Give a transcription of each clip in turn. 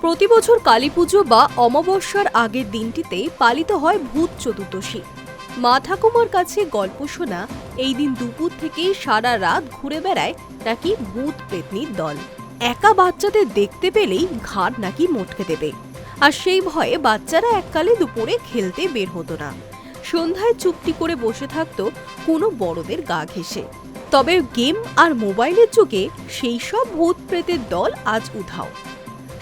প্রতি বছর কালী পুজো বা অমাবস্যার আগের দিনটিতে পালিত হয় ভূত চতুর্দশী। মা ঠাকুমার কাছে গল্প শোনা এই দিন দুপুর থেকে সারা রাত ঘুরে বেড়ায় নাকি ভূত পেতনির দল। একা বাচ্চাদের দেখতে পেলেই ঘাড় নাকি মটকে দেবে। আর সেই ভয়ে বাচ্চারা এককালে দুপুরে খেলতে বের হতো না। সন্ধ্যায় চুপটি করে বসে থাকতো কোনো বড়দের গা ঘেঁষে। তবে গেম আর মোবাইলের যুগে সেই সব ভূত প্রেতের দল আজ উধাও।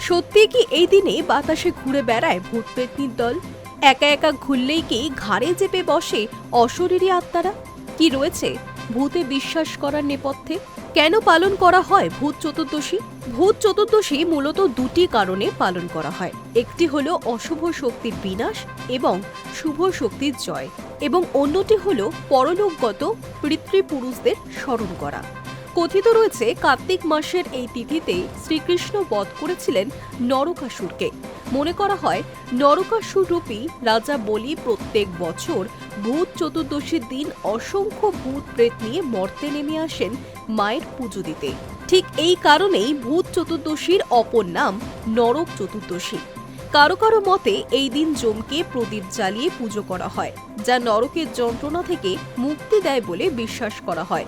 সত্যি কি এই দিনে বাতাসে ঘুরে বেড়ায় ভূত পেতনির দল? একা একা ঘুরলেই কি ঘাড়ে চেপে বসে অশরীরী আত্মারা? কি রয়েছে ভূতে বিশ্বাস করার নেপথ্যে? কেন পালন করা হয় ভূত চতুর্দশী? ভূত চতুর্দশী মূলত দুটি কারণে পালন করা হয়। একটি হলো অশুভ শক্তির বিনাশ এবং শুভ শক্তির জয় এবং অন্যটি হলো পরলোকগত পিতৃপুরুষদের স্মরণ করা। কথিত রয়েছে, কার্তিক মাসের এই তিথিতে শ্রীকৃষ্ণ বধ করেছিলেন নরকাসুরকে। মনে করা হয়, নরকাসুর রূপী রাজা বলি প্রত্যেক বছর ভূত চতুর্দশীর দিন অসংখ্য ভূত প্রেত নিয়ে মর্তে নেমে আসেন মায়ের পুজো দিতে। ঠিক এই কারণেই ভূত চতুর্দশীর অপর নাম নরক চতুর্দশী। কারও কারও মতে এই দিন জমকে প্রদীপ জ্বালিয়ে পুজো করা হয়, যা নরকের যন্ত্রণা থেকে মুক্তি দেয় বলে বিশ্বাস করা হয়।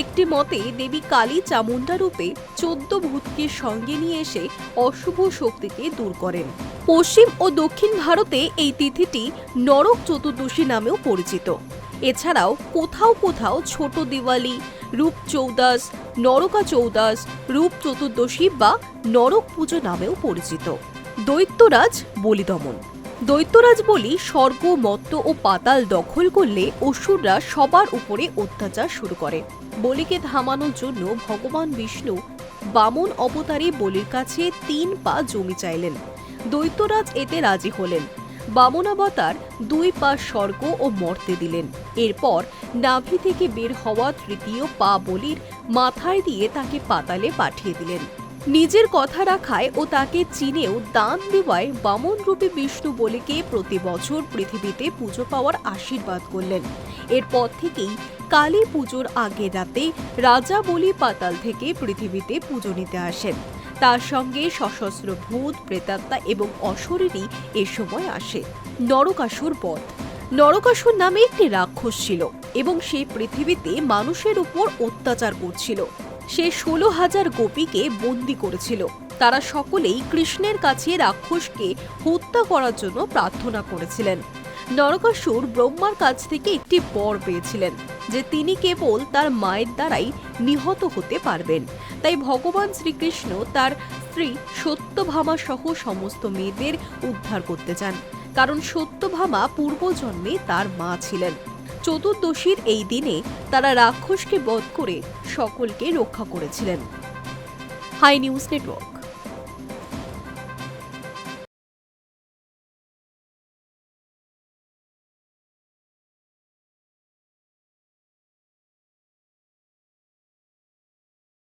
একটি মতে দেবী কালী চামুন্ডা রূপে চোদ্দ ভূতকে সঙ্গে নিয়ে এসে অশুভ শক্তিকে দূর করেন। পশ্চিম ও দক্ষিণ ভারতে এই তিথিটি নরক চতুর্দশী নামেও পরিচিত। এছাড়াও কোথাও কোথাও ছোট দিওয়ালি, রূপ চৌদাস নরকা চৌদাস রূপ চতুর্দশী বা নরক পুজো নামেও পরিচিত। দৈত্যরাজ বলিদমন। দৈত্যরাজ বলি স্বর্গ, মত্ত ও পাতাল দখল করলে অসুররা সবার উপরে অত্যাচার শুরু করে। বলিকে থামানোর জন্য ভগবান বিষ্ণু বামন অবতারে বলির কাছে তিন পা জমি চাইলেন। দৈত্যরাজ এতে রাজি হলেন। বামনাবতার দুই পা স্বর্গ ও মর্তে দিলেন। এরপর নাভি থেকে বের হওয়া তৃতীয় পা বলির মাথায় দিয়ে তাকে পাতালে পাঠিয়ে দিলেন। নিজের কথা রাখায় ও তাকে চিনেও দান দেওয়ায় বামন রূপী বিষ্ণু বলিকে প্রতি বছর পৃথিবীতে পুজো পাওয়ার আশীর্বাদ করলেন। এরপর থেকেই কালী পুজোর আগের রাতে রাজা বলি পাতাল থেকে পৃথিবীতে পুজো নিতে আসেন। তার সঙ্গে সশস্ত্র ভূত, প্রেতাত্মা এবং অশরীরী এ সময় আসে। নরকাসুর বধ। নরকাসুর নামে একটি রাক্ষস ছিল এবং সে পৃথিবীতে মানুষের উপর অত্যাচার করছিল। সে ষোলো হাজার গোপীকে বন্দি করেছিল। তারা সকলেই কৃষ্ণের কাছে রাক্ষসকে হত্যা করার জন্য প্রার্থনা করেছিলেন। নরকাসুর ব্রহ্মার কাছ থেকে একটি বর পেয়েছিলেন, যে তিনি কেবল তার মায়ের দ্বারাই নিহত হতে পারবেন। তাই ভগবান শ্রীকৃষ্ণ তার স্ত্রী সত্যভামা সহ সমস্ত মেয়েদের উদ্ধার করতে চান, কারণ সত্যভামা পূর্বজন্মে তার মা ছিলেন। চতুর্দশীর এই দিনে তারা রাক্ষসকে বধ করে সকলকে রক্ষা করেছিলেন। Hi news network.